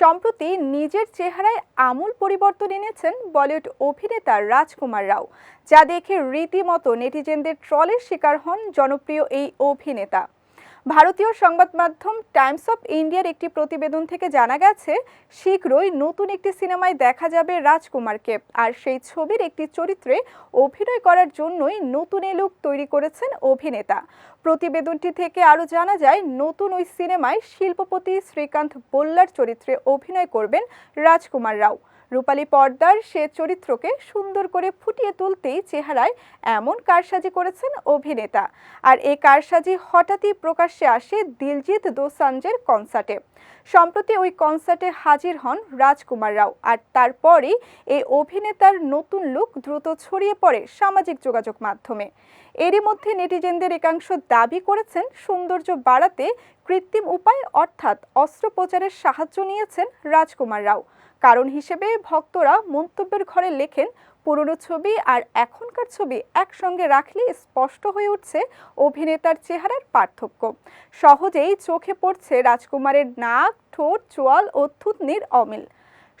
সম্প্রতি নিজের চেহারায় আমূল পরিবর্তন এনেছেন বলিউড অভিনেতা রাজকুমার রাও, যা দেখে রীতিমতো নেটিজেনদের ট্রলের শিকার হন জনপ্রিয় এই অভিনেতা। ভারতীয় সংবাদ মাধ্যম টাইমস অফ ইন্ডিয়ার একটি প্রতিবেদন থেকে জানা গেছে, শীঘ্রই নতুন একটি সিনেমায় দেখা যাবে রাজকুমারকে। আর সেই ছবির একটি চরিত্রে অভিনয় করার জন্যই নতুন এই লুক তৈরি করেছেন অভিনেতা। প্রতিবেদনটি থেকে আরও জানা যায়, নতুন ওই সিনেমায় শিল্পপতি শ্রীকান্ত বোল্লার চরিত্রে অভিনয় করবেন রাজকুমার রাও। রূপালী পর্দার সে চরিত্রকে সুন্দর করে ফুটিয়ে তুলতেই চেহারায় এমন কারসাজি করেছেন অভিনেতা। আর এই কারসাজি হঠাৎই প্রকাশ্যে আসে দিলজিৎ দোসাঞ্জের কনসার্টে সম্প্রতি ওই কনসার্টে হাজির হন রাজকুমার রাও, আর তারপরই এই অভিনেতার নতুন লুক দ্রুত ছড়িয়ে পড়ে সামাজিক যোগাযোগ মাধ্যমে। এরই মধ্যে নেটিজেনদের একাংশ দাবি করেছেন সৌন্দর্য বাড়াতে কৃত্রিম উপায়, অর্থাৎ অস্ত্রোপচারের সাহায্য নিয়েছেন রাজকুমার রাও। কারণ হিসেবে ভক্তরা মন্তব্যের ঘরে লেখেন, পুরনো ছবি আর এখনকার ছবি একসঙ্গে রাখলে স্পষ্ট হয়ে উঠছে অভিনেতার চেহারার পার্থক্য। সহজেই চোখে পড়ছে রাজকুমারের নাক ঠোঁট চোয়াল ও থুতনির অমিল।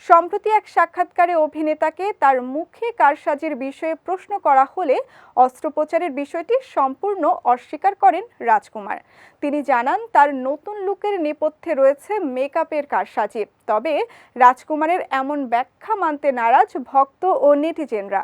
সম্প্রতি এক সাক্ষাৎকারে অভিনেতাকে তার মুখে কারসাজির বিষয়ে প্রশ্ন করা হলে অস্ত্রোপচারের বিষয়টি সম্পূর্ণ অস্বীকার করেন রাজকুমার। তিনি জানান, তার নতুন লুকের নেপথ্যে রয়েছে মেকআপের কারসাজি। তবে রাজকুমারের এমন ব্যাখ্যা মানতে নারাজ ভক্ত ও নেটিজেনরা।